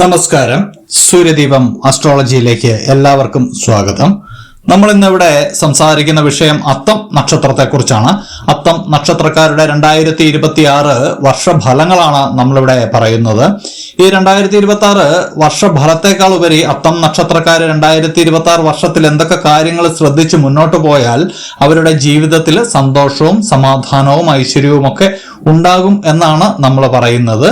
നമസ്കാരം. സൂര്യദീപം അസ്ട്രോളജിയിലേക്ക് എല്ലാവർക്കും സ്വാഗതം. നമ്മൾ ഇന്നിവിടെ സംസാരിക്കുന്ന വിഷയം അത്തം നക്ഷത്രത്തെക്കുറിച്ചാണ്. അത്തം നക്ഷത്രക്കാരുടെ രണ്ടായിരത്തി ഇരുപത്തി ആറ് വർഷഫലങ്ങളാണ് നമ്മളിവിടെ പറയുന്നത്. ഈ രണ്ടായിരത്തി ഇരുപത്തി ആറ് വർഷഫലത്തെക്കാൾ ഉപരി അത്തം നക്ഷത്രക്കാർ രണ്ടായിരത്തി ഇരുപത്തി ആറ് വർഷത്തിൽ എന്തൊക്കെ കാര്യങ്ങൾ ശ്രദ്ധിച്ച് മുന്നോട്ട് പോയാൽ അവരുടെ ജീവിതത്തിൽ സന്തോഷവും സമാധാനവും ഐശ്വര്യവും ഒക്കെ ഉണ്ടാകും എന്നാണ് നമ്മൾ പറയുന്നത്.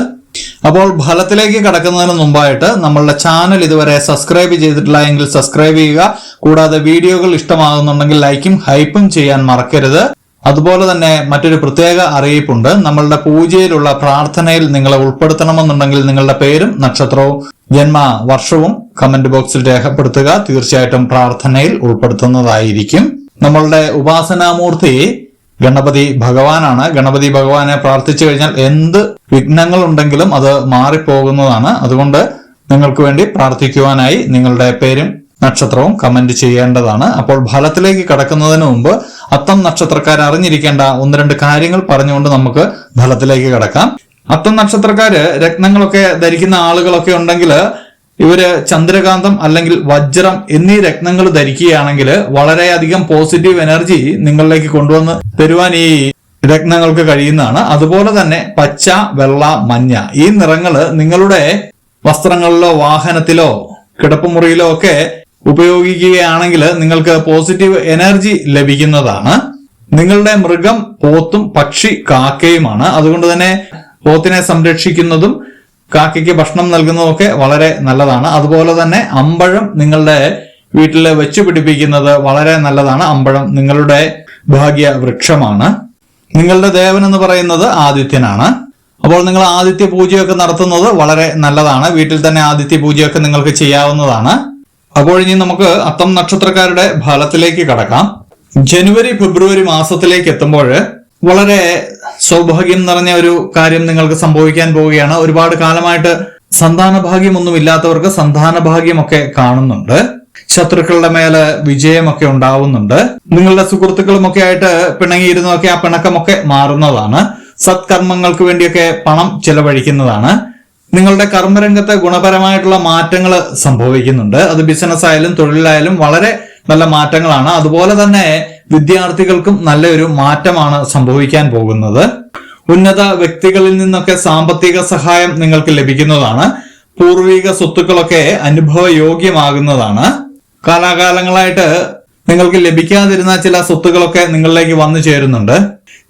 അപ്പോൾ ഫലത്തിലേക്ക് കടക്കുന്നതിന് മുമ്പായിട്ട് നമ്മളുടെ ചാനൽ ഇതുവരെ സബ്സ്ക്രൈബ് ചെയ്തിട്ടില്ല എങ്കിൽ സബ്സ്ക്രൈബ് ചെയ്യുക. കൂടാതെ വീഡിയോകൾ ഇഷ്ടമാകുന്നുണ്ടെങ്കിൽ ലൈക്കും ഹൈപ്പും ചെയ്യാൻ മറക്കരുത്. അതുപോലെ തന്നെ മറ്റൊരു പ്രത്യേക അറിയിപ്പുണ്ട്. നമ്മളുടെ പൂജയിലുള്ള പ്രാർത്ഥനയിൽ നിങ്ങളെ ഉൾപ്പെടുത്തണമെന്നുണ്ടെങ്കിൽ നിങ്ങളുടെ പേരും നക്ഷത്രവും ജന്മ വർഷവും കമന്റ് ബോക്സിൽ രേഖപ്പെടുത്തുക. തീർച്ചയായിട്ടും പ്രാർത്ഥനയിൽ ഉൾപ്പെടുത്തുന്നതായിരിക്കും. നമ്മളുടെ ഉപാസനാമൂർത്തി ഗണപതി ഭഗവാനാണ്. ഗണപതി ഭഗവാനെ പ്രാർത്ഥിച്ചു കഴിഞ്ഞാൽ എന്ത് വിഘ്നങ്ങൾ ഉണ്ടെങ്കിലും അത് മാറിപ്പോകുന്നതാണ്. അതുകൊണ്ട് നിങ്ങൾക്ക് വേണ്ടി പ്രാർത്ഥിക്കുവാനായി നിങ്ങളുടെ പേരും നക്ഷത്രവും കമന്റ് ചെയ്യേണ്ടതാണ്. അപ്പോൾ ഫലത്തിലേക്ക് കടക്കുന്നതിന് മുമ്പ് അത്തം നക്ഷത്രക്കാർ അറിഞ്ഞിരിക്കേണ്ട ഒന്ന് രണ്ട് കാര്യങ്ങൾ പറഞ്ഞുകൊണ്ട് നമുക്ക് ഫലത്തിലേക്ക് കടക്കാം. അത്തം നക്ഷത്രക്കാര് രത്നങ്ങളൊക്കെ ധരിക്കുന്ന ആളുകളൊക്കെ ഉണ്ടെങ്കിൽ ഇവർ ചന്ദ്രകാന്തം അല്ലെങ്കിൽ വജ്രം എന്നീ രത്നങ്ങൾ ധരിക്കുകയാണെങ്കിൽ വളരെയധികം പോസിറ്റീവ് എനർജി നിങ്ങളിലേക്ക് കൊണ്ടുവന്ന് തരുവാൻ ഈ രത്നങ്ങൾക്ക് കഴിയുന്നതാണ്. അതുപോലെ തന്നെ പച്ച വെള്ള മഞ്ഞ ഈ നിറങ്ങൾ നിങ്ങളുടെ വസ്ത്രങ്ങളിലോ വാഹനത്തിലോ കിടപ്പുമുറിയിലോ ഒക്കെ ഉപയോഗിക്കുകയാണെങ്കിൽ നിങ്ങൾക്ക് പോസിറ്റീവ് എനർജി ലഭിക്കുന്നതാണ്. നിങ്ങളുടെ മൃഗം പോത്തും പക്ഷി കാക്കയുമാണ്. അതുകൊണ്ട് തന്നെ പോത്തിനെ സംരക്ഷിക്കുന്നതും കാക്കയ്ക്ക് ഭക്ഷണം നൽകുന്നതൊക്കെ വളരെ നല്ലതാണ്. അതുപോലെ തന്നെ അമ്പഴം നിങ്ങളുടെ വീട്ടിൽ വെച്ച് പിടിപ്പിക്കുന്നത് വളരെ നല്ലതാണ്. അമ്പഴം നിങ്ങളുടെ ഭാഗ്യ വൃക്ഷമാണ്. നിങ്ങളുടെ ദേവൻ എന്ന് പറയുന്നത് ആദിത്യനാണ്. അപ്പോൾ നിങ്ങൾ ആദിത്യ പൂജയൊക്കെ നടത്തുന്നത് വളരെ നല്ലതാണ്. വീട്ടിൽ തന്നെ ആദിത്യ പൂജയൊക്കെ നിങ്ങൾക്ക് ചെയ്യാവുന്നതാണ്. അപ്പോൾ ഇനി നമുക്ക് അത്തം നക്ഷത്രക്കാരുടെ ഫലത്തിലേക്ക് കടക്കാം. ജനുവരി ഫെബ്രുവരി മാസത്തിലേക്ക് എത്തുമ്പോൾ വളരെ സൗഭാഗ്യം നിറഞ്ഞ ഒരു കാര്യം നിങ്ങൾക്ക് സംഭവിക്കാൻ പോവുകയാണ്. ഒരുപാട് കാലമായിട്ട് സന്താന ഭാഗ്യമൊന്നും ഇല്ലാത്തവർക്ക് സന്താന ഭാഗ്യമൊക്കെ കാണുന്നുണ്ട്. ശത്രുക്കളുടെ മേലെ വിജയമൊക്കെ ഉണ്ടാവുന്നുണ്ട്. നിങ്ങളുടെ സുഹൃത്തുക്കളുമൊക്കെ ആയിട്ട് പിണങ്ങിയിരുന്നതൊക്കെ ആ പിണക്കമൊക്കെ മാറുന്നതാണ്. സത്കർമ്മങ്ങൾക്ക് വേണ്ടിയൊക്കെ പണം ചെലവഴിക്കുന്നതാണ്. നിങ്ങളുടെ കർമ്മരംഗത്ത് ഗുണപരമായിട്ടുള്ള മാറ്റങ്ങൾ സംഭവിക്കുന്നുണ്ട്. അത് ബിസിനസ് ആയാലും തൊഴിലായാലും വളരെ നല്ല മാറ്റങ്ങളാണ്. അതുപോലെ തന്നെ വിദ്യാർത്ഥികൾക്കും നല്ലൊരു മാറ്റമാണ് സംഭവിക്കാൻ പോകുന്നത്. ഉന്നത വ്യക്തികളിൽ നിന്നൊക്കെ സാമ്പത്തിക സഹായം നിങ്ങൾക്ക് ലഭിക്കുന്നതാണ്. പൂർവിക സ്വത്തുക്കളൊക്കെ അനുഭവയോഗ്യമാകുന്നതാണ്. കാലാകാലങ്ങളായിട്ട് നിങ്ങൾക്ക് ലഭിക്കാതിരുന്ന ചില സ്വത്തുക്കളൊക്കെ നിങ്ങളിലേക്ക് വന്നു ചേരുന്നുണ്ട്.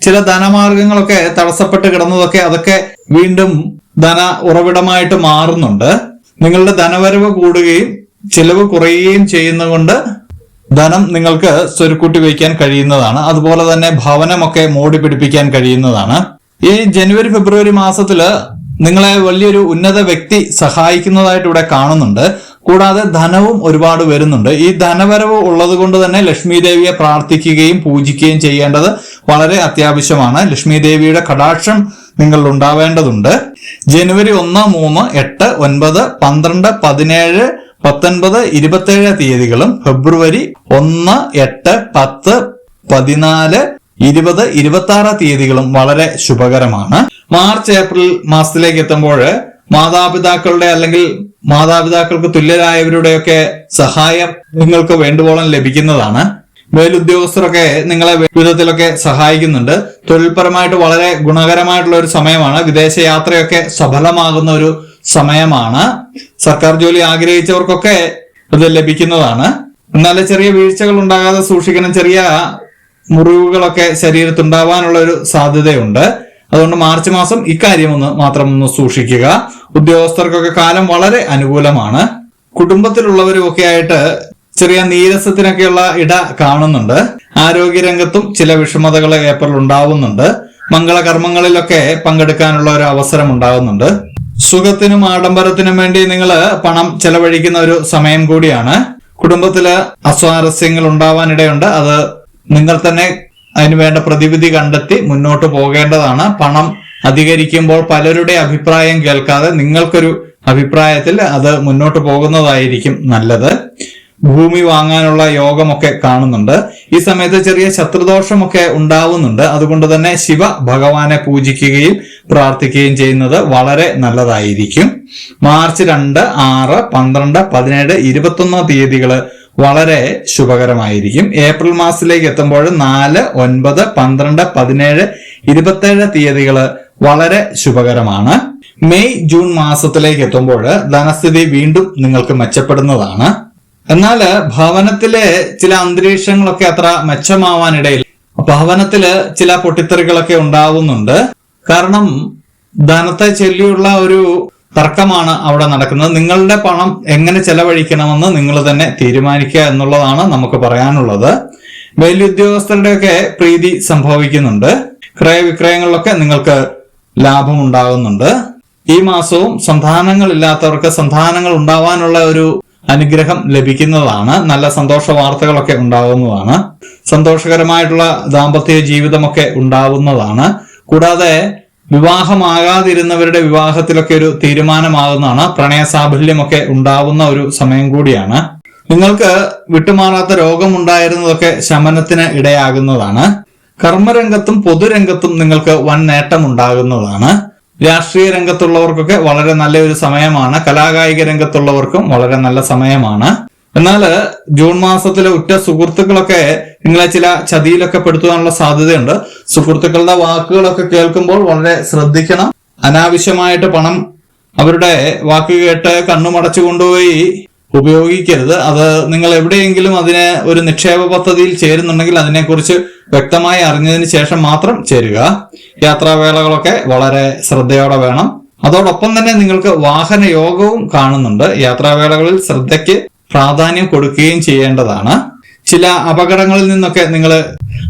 ചില ധനമാർഗങ്ങളൊക്കെ തടസ്സപ്പെട്ട് കിടന്നതൊക്കെ അതൊക്കെ വീണ്ടും ധന ഉറവിടമായിട്ട് മാറുന്നുണ്ട്. നിങ്ങളുടെ ധനവരവ് കൂടുകയും ചിലവ് കുറയുകയും ചെയ്യുന്നതുകൊണ്ട് ധനം നിങ്ങൾക്ക് സ്വരുക്കൂട്ടി വയ്ക്കാൻ കഴിയുന്നതാണ്. അതുപോലെ തന്നെ ഭവനമൊക്കെ മോടി പിടിപ്പിക്കാൻ കഴിയുന്നതാണ്. ഈ ജനുവരി ഫെബ്രുവരി മാസത്തിൽ നിങ്ങളെ വലിയൊരു ഉന്നത വ്യക്തി സഹായിക്കുന്നതായിട്ട് ഇവിടെ കാണുന്നുണ്ട്. കൂടാതെ ധനവും ഒരുപാട് വരുന്നുണ്ട്. ഈ ധനവരവ് ഉള്ളത് കൊണ്ട് തന്നെ ലക്ഷ്മി ദേവിയെ പ്രാർത്ഥിക്കുകയും പൂജിക്കുകയും ചെയ്യേണ്ടത് വളരെ അത്യാവശ്യമാണ്. ലക്ഷ്മി ദേവിയുടെ കടാക്ഷം നിങ്ങൾ ഉണ്ടാവേണ്ടതുണ്ട്. ജനുവരി ഒന്ന് മൂന്ന് എട്ട് ഒൻപത് പന്ത്രണ്ട് പതിനേഴ് പത്തൊൻപത് ഇരുപത്തേഴ് തീയതികളും ഫെബ്രുവരി ഒന്ന് എട്ട് പത്ത് പതിനാല് ഇരുപത് ഇരുപത്തി ആറ് തീയതികളും വളരെ ശുഭകരമാണ്. മാർച്ച് ഏപ്രിൽ മാസത്തിലേക്ക് എത്തുമ്പോൾ മാതാപിതാക്കളുടെ അല്ലെങ്കിൽ മാതാപിതാക്കൾക്ക് തുല്യരായവരുടെയൊക്കെ സഹായം നിങ്ങൾക്ക് വേണ്ടുവോളം ലഭിക്കുന്നതാണ്. മേലുദ്യോഗസ്ഥരൊക്കെ നിങ്ങളെ വിധത്തിലൊക്കെ സഹായിക്കുന്നുണ്ട്. തൊഴിൽപരമായിട്ട് വളരെ ഗുണകരമായിട്ടുള്ള ഒരു സമയമാണ്. വിദേശ യാത്രയൊക്കെ സഫലമാകുന്ന ഒരു സമയമാണ്. സർക്കാർ ജോലി ആഗ്രഹിച്ചവർക്കൊക്കെ അത് ലഭിക്കുന്നതാണ്. എന്നാൽ ചെറിയ വീഴ്ചകൾ ഉണ്ടാകാതെ സൂക്ഷിക്കണം. ചെറിയ മുറിവുകളൊക്കെ ശരീരത്തുണ്ടാവാനുള്ള ഒരു സാധ്യതയുണ്ട്. അതുകൊണ്ട് മാർച്ച് മാസം ഇക്കാര്യം ഒന്ന് മാത്രം ഒന്ന് സൂക്ഷിക്കുക. ഉദ്യോഗസ്ഥർക്കൊക്കെ കാലം വളരെ അനുകൂലമാണ്. കുടുംബത്തിലുള്ളവരും ഒക്കെ ആയിട്ട് ചെറിയ നീരസത്തിനൊക്കെയുള്ള ഇട കാണുന്നുണ്ട്. ആരോഗ്യരംഗത്തും ചില വിഷമതകൾ ഏപ്രിൽ ഉണ്ടാവുന്നുണ്ട് മംഗളകർമ്മങ്ങളിലൊക്കെ പങ്കെടുക്കാനുള്ള ഒരു അവസരം ഉണ്ടാകുന്നുണ്ട് സുഖത്തിനും ആഡംബരത്തിനും വേണ്ടി നിങ്ങൾ പണം ചെലവഴിക്കുന്ന ഒരു സമയം കൂടിയാണ്. കുടുംബത്തിൽ അസ്വാരസ്യങ്ങൾ ഉണ്ടാവാനിടയുണ്ട്. അത് നിങ്ങൾ തന്നെ അതിന് വേണ്ട പ്രതിവിധി കണ്ടെത്തി മുന്നോട്ട് പോകേണ്ടതാണ്. പണം അധികരിക്കുമ്പോൾ പലരുടെ അഭിപ്രായം കേൾക്കാതെ നിങ്ങൾക്കൊരു അഭിപ്രായത്തിൽ അത് മുന്നോട്ട് പോകുന്നതായിരിക്കും നല്ലത്. ഭൂമി വാങ്ങാനുള്ള യോഗമൊക്കെ കാണുന്നുണ്ട്. ഈ സമയത്ത് ചെറിയ ശത്രുദോഷമൊക്കെ ഉണ്ടാവുന്നുണ്ട്. അതുകൊണ്ട് തന്നെ ശിവ ഭഗവാനെ പൂജിക്കുകയും പ്രാർത്ഥിക്കുകയും ചെയ്യുന്നത് വളരെ നല്ലതായിരിക്കും. മാർച്ച് രണ്ട് ആറ് പന്ത്രണ്ട് പതിനേഴ് ഇരുപത്തൊന്ന് തീയതികൾ വളരെ ശുഭകരമായിരിക്കും. ഏപ്രിൽ മാസത്തിലേക്ക് എത്തുമ്പോൾ നാല് ഒൻപത് പന്ത്രണ്ട് പതിനേഴ് ഇരുപത്തേഴ് തീയതികൾ വളരെ ശുഭകരമാണ്. മെയ് ജൂൺ മാസത്തിലേക്ക് എത്തുമ്പോൾ ധനസ്ഥിതി വീണ്ടും നിങ്ങൾക്ക് മെച്ചപ്പെടുന്നതാണ്. എന്നാൽ ഭവനത്തിലെ ചില അന്തരീക്ഷങ്ങളൊക്കെ അത്ര മെച്ചമാവാനിടയിൽ ഭവനത്തിൽ ചില പൊട്ടിത്തെറികളൊക്കെ ഉണ്ടാവുന്നുണ്ട്. കാരണം ധനത്തെ ചൊല്ലിയുള്ള ഒരു തർക്കമാണ് അവിടെ നടക്കുന്നത്. നിങ്ങളുടെ പണം എങ്ങനെ ചെലവഴിക്കണമെന്ന് നിങ്ങൾ തന്നെ തീരുമാനിക്കുക എന്നുള്ളതാണ് നമുക്ക് പറയാനുള്ളത്. മേലുദ്യോഗസ്ഥരുടെയൊക്കെ പ്രീതി സംഭവിക്കുന്നുണ്ട്. ക്രയവിക്രയങ്ങളിലൊക്കെ നിങ്ങൾക്ക് ലാഭം ഉണ്ടാകുന്നുണ്ട് ഈ മാസവും സന്താനങ്ങളില്ലാത്തവർക്ക് സന്താനങ്ങൾ ഉണ്ടാവാനുള്ള ഒരു അനുഗ്രഹം ലഭിക്കുന്നതാണ്. നല്ല സന്തോഷ വാർത്തകളൊക്കെ ഉണ്ടാകുന്നതാണ്. സന്തോഷകരമായിട്ടുള്ള ദാമ്പത്യ ജീവിതമൊക്കെ ഉണ്ടാവുന്നതാണ്. കൂടാതെ വിവാഹമാകാതിരുന്നവരുടെ വിവാഹത്തിലൊക്കെ ഒരു തീരുമാനമാകുന്നതാണ്. പ്രണയ സാഫല്യമൊക്കെ ഉണ്ടാവുന്ന ഒരു സമയം കൂടിയാണ്. നിങ്ങൾക്ക് വിട്ടുമാറാത്ത രോഗമുണ്ടായിരുന്നതൊക്കെ ശമനത്തിന് ഇടയാകുന്നതാണ്. കർമ്മരംഗത്തും പൊതുരംഗത്തും നിങ്ങൾക്ക് വൻ നേട്ടം ഉണ്ടാകുന്നതാണ് രാഷ്ട്രീയ രംഗത്തുള്ളവർക്കൊക്കെ വളരെ നല്ലൊരു സമയമാണ്. കലാകായിക രംഗത്തുള്ളവർക്കും വളരെ നല്ല സമയമാണ്. എന്നാൽ ജൂൺ മാസത്തിലെ ഉറ്റ സുഹൃത്തുക്കളൊക്കെ നിങ്ങളെ ചില ചതിയിലൊക്കെ പെടുത്തുവാനുള്ള സാധ്യതയുണ്ട്. സുഹൃത്തുക്കളുടെ വാക്കുകളൊക്കെ കേൾക്കുമ്പോൾ വളരെ ശ്രദ്ധിക്കണം. അനാവശ്യമായിട്ട് പണം അവരുടെ വാക്ക് കേട്ട് കണ്ണുമടച്ചു കൊണ്ടുപോയി ഉപയോഗിക്കരുത്. അത് നിങ്ങൾ എവിടെയെങ്കിലും അതിന് ഒരു നിക്ഷേപ പദ്ധതിയിൽ ചേരുന്നുണ്ടെങ്കിൽ അതിനെക്കുറിച്ച് വ്യക്തമായി അറിഞ്ഞതിന് ശേഷം മാത്രം ചേരുക. യാത്രാവേളകളൊക്കെ വളരെ ശ്രദ്ധയോടെ വേണം. അതോടൊപ്പം തന്നെ നിങ്ങൾക്ക് വാഹന യോഗവും കാണുന്നുണ്ട്. യാത്രാവേളകളിൽ ശ്രദ്ധയ്ക്ക് പ്രാധാന്യം കൊടുക്കുകയും ചെയ്യേണ്ടതാണ്. ചില അപകടങ്ങളിൽ നിന്നൊക്കെ നിങ്ങൾ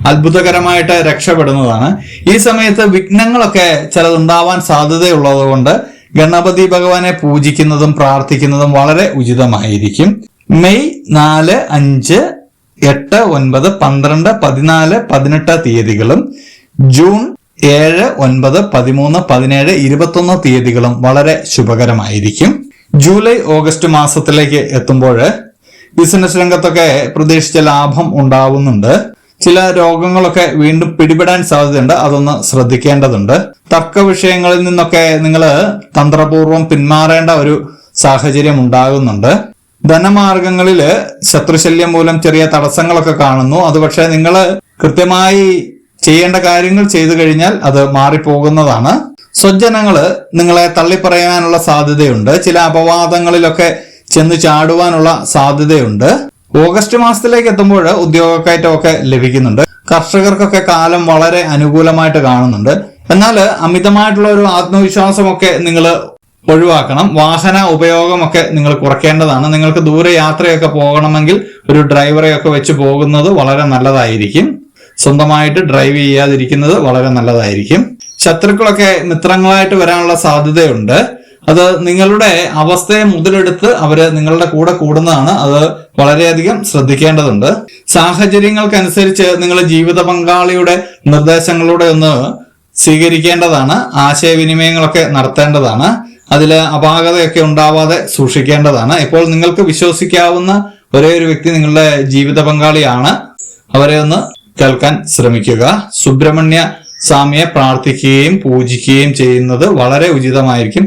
അത്ഭുതകരമായിട്ട് രക്ഷപ്പെടുന്നതാണ്. ഈ സമയത്ത് വിഘ്നങ്ങളൊക്കെ ചിലതുണ്ടാവാൻ സാധ്യതയുള്ളത് കൊണ്ട് ഗണപതി ഭഗവാനെ പൂജിക്കുന്നതും പ്രാർത്ഥിക്കുന്നതും വളരെ ഉചിതമായിരിക്കും. മെയ് നാല് അഞ്ച് എട്ട് ഒൻപത് പന്ത്രണ്ട് പതിനാല് പതിനെട്ട് തീയതികളും ജൂൺ ഏഴ് ഒൻപത് പതിമൂന്ന് പതിനേഴ് ഇരുപത്തൊന്ന് തീയതികളും വളരെ ശുഭകരമായിരിക്കും. ജൂലൈ ഓഗസ്റ്റ് മാസത്തിലേക്ക് എത്തുമ്പോൾ ബിസിനസ് രംഗത്തൊക്കെ പ്രതീക്ഷിച്ച ലാഭം ഉണ്ടാവുന്നുണ്ട്. ചില രോഗങ്ങളൊക്കെ വീണ്ടും പിടിപെടാൻ സാധ്യതയുണ്ട്. അതൊന്ന് ശ്രദ്ധിക്കേണ്ടതുണ്ട്. തർക്ക വിഷയങ്ങളിൽ നിന്നൊക്കെ നിങ്ങൾ തന്ത്രപൂർവം പിന്മാറേണ്ട ഒരു സാഹചര്യം ഉണ്ടാകുന്നുണ്ട്. ധനമാർഗങ്ങളിൽ ശത്രുശല്യം മൂലം ചെറിയ തടസ്സങ്ങളൊക്കെ കാണുന്നു. അത് പക്ഷേ നിങ്ങൾ കൃത്യമായി ചെയ്യേണ്ട കാര്യങ്ങൾ ചെയ്തു കഴിഞ്ഞാൽ അത് മാറിപ്പോകുന്നതാണ്. സ്വജനങ്ങൾ നിങ്ങളെ തള്ളിപ്പറയാനുള്ള സാധ്യതയുണ്ട്. ചില അപവാദങ്ങളിലൊക്കെ ചെന്ന് ചാടുവാനുള്ള സാധ്യതയുണ്ട്. ഓഗസ്റ്റ് മാസത്തിലേക്ക് എത്തുമ്പോൾ ഉദ്യോഗക്കയറ്റമൊക്കെ ലഭിക്കുന്നുണ്ട്. കർഷകർക്കൊക്കെ കാലം വളരെ അനുകൂലമായിട്ട് കാണുന്നുണ്ട്. എന്നാൽ അമിതമായിട്ടുള്ള ഒരു ആത്മവിശ്വാസമൊക്കെ നിങ്ങൾ ഒഴിവാക്കണം. വാഹന ഉപയോഗമൊക്കെ നിങ്ങൾ കുറയ്ക്കേണ്ടതാണ്. നിങ്ങൾക്ക് ദൂരെ യാത്രയൊക്കെ പോകണമെങ്കിൽ ഒരു ഡ്രൈവറെയൊക്കെ വെച്ച് പോകുന്നത് വളരെ നല്ലതായിരിക്കും. സ്വന്തമായിട്ട് ഡ്രൈവ് ചെയ്യാതിരിക്കുന്നത് വളരെ നല്ലതായിരിക്കും. ശത്രുക്കളൊക്കെ മിത്രങ്ങളായിട്ട് വരാനുള്ള സാധ്യതയുണ്ട്. അത് നിങ്ങളുടെ അവസ്ഥയെ മുതലെടുത്ത് അവർ നിങ്ങളുടെ കൂടെ കൂടുന്നതാണ്. അത് വളരെയധികം ശ്രദ്ധിക്കേണ്ടതുണ്ട്. സാഹചര്യങ്ങൾക്കനുസരിച്ച് നിങ്ങൾ ജീവിത പങ്കാളിയുടെ നിർദ്ദേശങ്ങളുടെ ഒന്ന് സ്വീകരിക്കേണ്ടതാണ്. ആശയവിനിമയങ്ങളൊക്കെ നടത്തേണ്ടതാണ്. അതിൽ അപാകതയൊക്കെ ഉണ്ടാവാതെ സൂക്ഷിക്കേണ്ടതാണ്. ഇപ്പോൾ നിങ്ങൾക്ക് വിശ്വസിക്കാവുന്ന ഒരേ ഒരു വ്യക്തി നിങ്ങളുടെ ജീവിത പങ്കാളിയാണ്. അവരെ ഒന്ന് കേൾക്കാൻ ശ്രമിക്കുക. സുബ്രഹ്മണ്യ സ്വാമിയെ പ്രാർത്ഥിക്കുകയും പൂജിക്കുകയും ചെയ്യുന്നത് വളരെ ഉചിതമായിരിക്കും.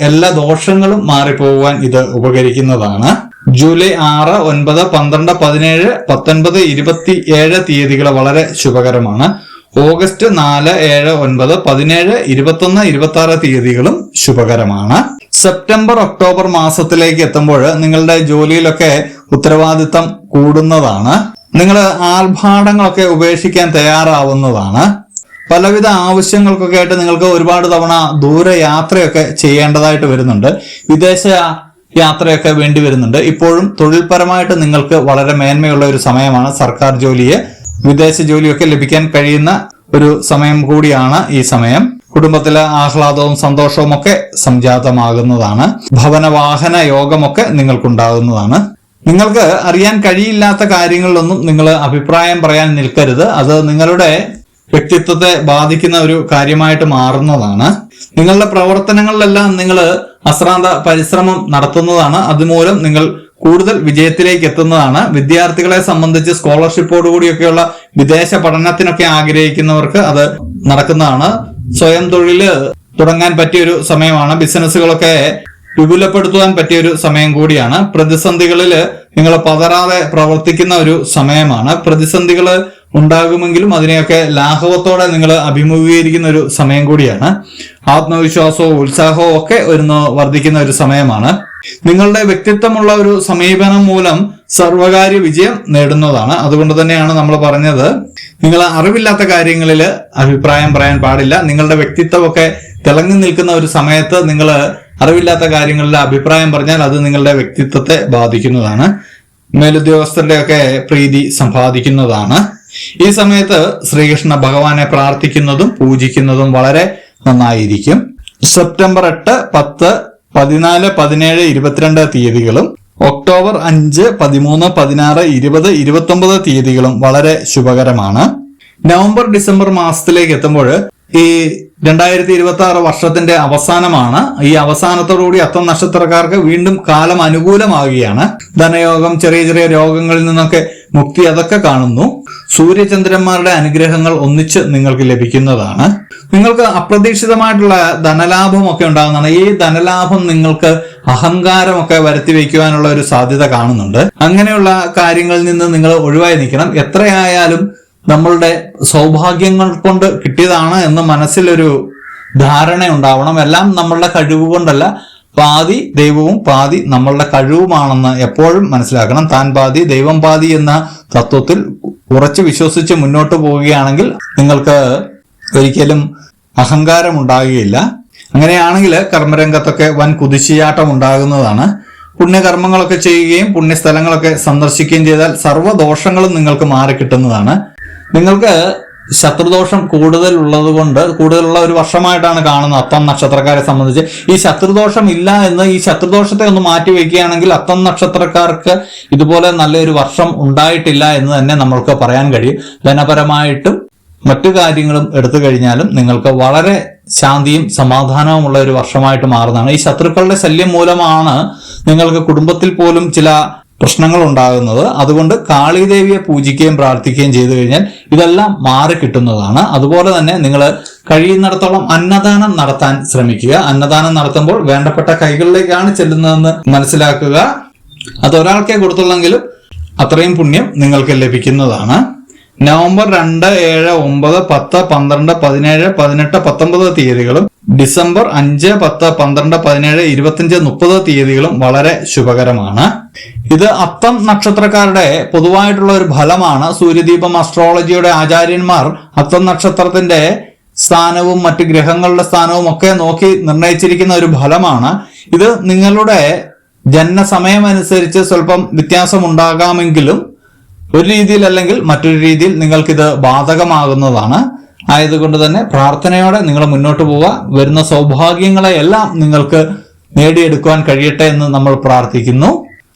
എല്ലാ ദോഷങ്ങളും മാറിപ്പോകുവാൻ ഇത് ഉപകരിക്കുന്നതാണ്. ജൂലൈ ആറ് ഒൻപത് പന്ത്രണ്ട് പതിനേഴ് പത്തൊൻപത് ഇരുപത്തി ഏഴ് തീയതികൾ വളരെ ശുഭകരമാണ്. ഓഗസ്റ്റ് നാല് ഏഴ് ഒൻപത് പതിനേഴ് ഇരുപത്തൊന്ന് ഇരുപത്തി ആറ് തീയതികളും ശുഭകരമാണ്. സെപ്റ്റംബർ ഒക്ടോബർ മാസത്തിലേക്ക് എത്തുമ്പോൾ നിങ്ങളുടെ ജോലിയിലൊക്കെ ഉത്തരവാദിത്തം കൂടുന്നതാണ്. നിങ്ങൾ ആർഭാടങ്ങളൊക്കെ ഉപേക്ഷിക്കാൻ തയ്യാറാവുന്നതാണ്. പലവിധ ആവശ്യങ്ങൾക്കൊക്കെ ആയിട്ട് നിങ്ങൾക്ക് ഒരുപാട് തവണ ദൂര യാത്രയൊക്കെ ചെയ്യേണ്ടതായിട്ട് വരുന്നുണ്ട്. വിദേശ യാത്രയൊക്കെ വേണ്ടി വരുന്നുണ്ട്. ഇപ്പോഴും തൊഴിൽപരമായിട്ട് നിങ്ങൾക്ക് വളരെ മേന്മയുള്ള ഒരു സമയമാണ് സർക്കാർ ജോലിയെ വിദേശ ജോലിയൊക്കെ ലഭിക്കാൻ കഴിയുന്ന ഒരു സമയം കൂടിയാണ് ഈ സമയം. കുടുംബത്തിലെ ആഹ്ലാദവും സന്തോഷവും ഒക്കെ സംജാതമാകുന്നതാണ്. ഭവന വാഹന യോഗമൊക്കെ നിങ്ങൾക്കുണ്ടാകുന്നതാണ്. നിങ്ങൾക്ക് അറിയാൻ കഴിയില്ലാത്ത കാര്യങ്ങളിലൊന്നും നിങ്ങൾ അഭിപ്രായം പറയാൻ നിൽക്കരുത്. അത് നിങ്ങളുടെ വ്യക്തിത്വത്തെ ബാധിക്കുന്ന ഒരു കാര്യമായിട്ട് മാറുന്നതാണ്. നിങ്ങളുടെ പ്രവർത്തനങ്ങളിലെല്ലാം നിങ്ങൾ അശ്രാന്ത പരിശ്രമം നടത്തുന്നതാണ്. അതുമൂലം നിങ്ങൾ കൂടുതൽ വിജയത്തിലേക്ക് എത്തുന്നതാണ്. വിദ്യാർത്ഥികളെ സംബന്ധിച്ച് സ്കോളർഷിപ്പോട് കൂടിയൊക്കെയുള്ള വിദേശ പഠനത്തിനൊക്കെ ആഗ്രഹിക്കുന്നവർക്ക് അത് നടക്കുന്നതാണ്. സ്വയം തൊഴിൽ തുടങ്ങാൻ പറ്റിയ ഒരു സമയമാണ്. ബിസിനസ്സുകളൊക്കെ വിപുലപ്പെടുത്തുവാൻ പറ്റിയ ഒരു സമയം കൂടിയാണ്. പ്രതിസന്ധികളിൽ നിങ്ങൾ പതരാതെ പ്രവർത്തിക്കുന്ന ഒരു സമയമാണ്. പ്രതിസന്ധികൾ ഉണ്ടാകുമെങ്കിലും അതിനെയൊക്കെ ലാഘവത്തോടെ നിങ്ങൾ അഭിമുഖീകരിക്കുന്ന ഒരു സമയം കൂടിയാണ്. ആത്മവിശ്വാസവും ഉത്സാഹവും ഒക്കെ ഒന്ന് വർദ്ധിക്കുന്ന ഒരു സമയമാണ്. നിങ്ങളുടെ വ്യക്തിത്വമുള്ള ഒരു സമീപനം മൂലം സർവകാര്യ വിജയം നേടുന്നതാണ്. അതുകൊണ്ട് തന്നെയാണ് നമ്മൾ പറഞ്ഞത് നിങ്ങൾ അറിവില്ലാത്ത കാര്യങ്ങളിൽ അഭിപ്രായം പറയാൻ പാടില്ല. നിങ്ങളുടെ വ്യക്തിത്വമൊക്കെ തിളങ്ങി നിൽക്കുന്ന ഒരു സമയത്ത് നിങ്ങൾ അറിവില്ലാത്ത കാര്യങ്ങളിൽ അഭിപ്രായം പറഞ്ഞാൽ അത് നിങ്ങളുടെ വ്യക്തിത്വത്തെ ബാധിക്കുന്നതാണ്. മേലുദ്യോഗസ്ഥരുടെ ഒക്കെ പ്രീതി സമ്പാദിക്കുന്നതാണ്. ഈ സമയത്ത് ശ്രീകൃഷ്ണ ഭഗവാനെ പ്രാർത്ഥിക്കുന്നതും പൂജിക്കുന്നതും വളരെ നന്നായിരിക്കും. സെപ്റ്റംബർ എട്ട് പത്ത് പതിനാല് പതിനേഴ് ഇരുപത്തിരണ്ട് തീയതികളും ഒക്ടോബർ അഞ്ച് പതിമൂന്ന് പതിനാറ് ഇരുപത് ഇരുപത്തി ഒമ്പത് തീയതികളും വളരെ ശുഭകരമാണ്. നവംബർ ഡിസംബർ മാസത്തിലേക്ക് എത്തുമ്പോൾ ഈ രണ്ടായിരത്തി ഇരുപത്തി ആറ് വർഷത്തിന്റെ അവസാനമാണ്. ഈ അവസാനത്തോടുകൂടി അത്തം നക്ഷത്രക്കാർക്ക് വീണ്ടും കാലം അനുകൂലമാകുകയാണ് ധനയോഗം ചെറിയ ചെറിയ രോഗങ്ങളിൽ നിന്നൊക്കെ മുക്തി അതൊക്കെ കാണുന്നു. സൂര്യചന്ദ്രന്മാരുടെ അനുഗ്രഹങ്ങൾ ഒന്നിച്ച് നിങ്ങൾക്ക് ലഭിക്കുന്നതാണ്. നിങ്ങൾക്ക് അപ്രതീക്ഷിതമായിട്ടുള്ള ധനലാഭമൊക്കെ ഉണ്ടാകുന്നതാണ്. ഈ ധനലാഭം നിങ്ങൾക്ക് അഹങ്കാരമൊക്കെ വരുത്തി വയ്ക്കുവാനുള്ള ഒരു സാധ്യത കാണുന്നുണ്ട്. അങ്ങനെയുള്ള കാര്യങ്ങളിൽ നിന്ന് നിങ്ങൾ ഒഴിവായി നിൽക്കണം. എത്രയായാലും നമ്മളുടെ സൗഭാഗ്യങ്ങൾ കൊണ്ട് കിട്ടിയതാണ് എന്ന് മനസ്സിലൊരു ധാരണ ഉണ്ടാവണം. എല്ലാം നമ്മളുടെ കഴിവ് കൊണ്ടല്ല. പാതി ദൈവവും പാതി നമ്മളുടെ കഴിവുമാണെന്ന് എപ്പോഴും മനസ്സിലാക്കണം. താൻ പാതി ദൈവം പാതി എന്ന തത്വത്തിൽ ഉറച്ചു വിശ്വസിച്ച് മുന്നോട്ട് പോവുകയാണെങ്കിൽ നിങ്ങൾക്ക് ഒരിക്കലും അഹങ്കാരം ഉണ്ടാകുകയില്ല അങ്ങനെയാണെങ്കിൽ കർമ്മരംഗത്തൊക്കെ വൻ കുതിശിയാട്ടം ഉണ്ടാകുന്നതാണ്. പുണ്യകർമ്മങ്ങളൊക്കെ ചെയ്യുകയും പുണ്യസ്ഥലങ്ങളൊക്കെ സന്ദർശിക്കുകയും ചെയ്താൽ സർവദോഷങ്ങളും നിങ്ങൾക്ക് മാറിക്കിട്ടുന്നതാണ്. നിങ്ങൾക്ക് ശത്രുദോഷം കൂടുതൽ ഉള്ളത് കൊണ്ട് കൂടുതലുള്ള ഒരു വർഷമായിട്ടാണ് കാണുന്നത് അത്തം നക്ഷത്രക്കാരെ സംബന്ധിച്ച്. ഈ ശത്രുദോഷം ഇല്ല എന്ന് ഈ ശത്രുദോഷത്തെ ഒന്ന് മാറ്റി വയ്ക്കുകയാണെങ്കിൽ അത്തം നക്ഷത്രക്കാർക്ക് ഇതുപോലെ നല്ലൊരു വർഷം ഉണ്ടായിട്ടില്ല എന്ന് തന്നെ നമ്മൾക്ക് പറയാൻ കഴിയും. ധനപരമായിട്ടും മറ്റു കാര്യങ്ങളും എടുത്തു കഴിഞ്ഞാലും നിങ്ങൾക്ക് വളരെ ശാന്തിയും സമാധാനവുമുള്ള ഒരു വർഷമായിട്ട് മാറുന്നതാണ്. ഈ ശത്രുക്കളുടെ ശല്യം മൂലമാണ് നിങ്ങൾക്ക് കുടുംബത്തിൽ പോലും ചില പ്രശ്നങ്ങൾ ഉണ്ടാകുന്നത് അതുകൊണ്ട് കാളിദേവിയെ പൂജിക്കുകയും പ്രാർത്ഥിക്കുകയും ചെയ്തു കഴിഞ്ഞാൽ ഇതെല്ലാം മാറി കിട്ടുന്നതാണ്. അതുപോലെ തന്നെ നിങ്ങൾ കഴിയുന്നിടത്തോളം അന്നദാനം നടത്താൻ ശ്രമിക്കുക. അന്നദാനം നടത്തുമ്പോൾ വേണ്ടപ്പെട്ട കൈകളിലേക്കാണ് ചെല്ലുന്നതെന്ന് മനസ്സിലാക്കുക. അത് ഒരാൾക്കേ കൊടുത്തുള്ളെങ്കിലും അത്രയും പുണ്യം നിങ്ങൾക്ക് ലഭിക്കുന്നതാണ്. നവംബർ രണ്ട് ഏഴ് ഒമ്പത് പത്ത് പന്ത്രണ്ട് പതിനേഴ് പതിനെട്ട് പത്തൊമ്പത് തീയതികളും ഡിസംബർ അഞ്ച് പത്ത് പന്ത്രണ്ട് പതിനേഴ് ഇരുപത്തിയഞ്ച് മുപ്പത് തീയതികളും വളരെ ശുഭകരമാണ്. ഇത് അത്തം നക്ഷത്രക്കാരുടെ പൊതുവായിട്ടുള്ള ഒരു ഫലമാണ്. സൂര്യദീപം അസ്ട്രോളജിയുടെ ആചാര്യന്മാർ അത്തം നക്ഷത്രത്തിന്റെ സ്ഥാനവും മറ്റ് ഗ്രഹങ്ങളുടെ സ്ഥാനവും ഒക്കെ നോക്കി നിർണയിച്ചിരിക്കുന്ന ഒരു ഫലമാണ്. ഇത് നിങ്ങളുടെ ജനനസമയം സമയമനുസരിച്ച് സ്വല്പം വ്യത്യാസം ഉണ്ടാകാമെങ്കിലും ഒരു രീതിയിൽ അല്ലെങ്കിൽ മറ്റൊരു രീതിയിൽ നിങ്ങൾക്കിത് ബാധകമാകുന്നതാണ്. ആയതുകൊണ്ട് തന്നെ പ്രാർത്ഥനയോടെ നിങ്ങൾ മുന്നോട്ട് പോവുക. വരുന്ന സൗഭാഗ്യങ്ങളെയെല്ലാം നിങ്ങൾക്ക് നേടിയെടുക്കുവാൻ കഴിയട്ടെ എന്ന് നമ്മൾ പ്രാർത്ഥിക്കുന്നു.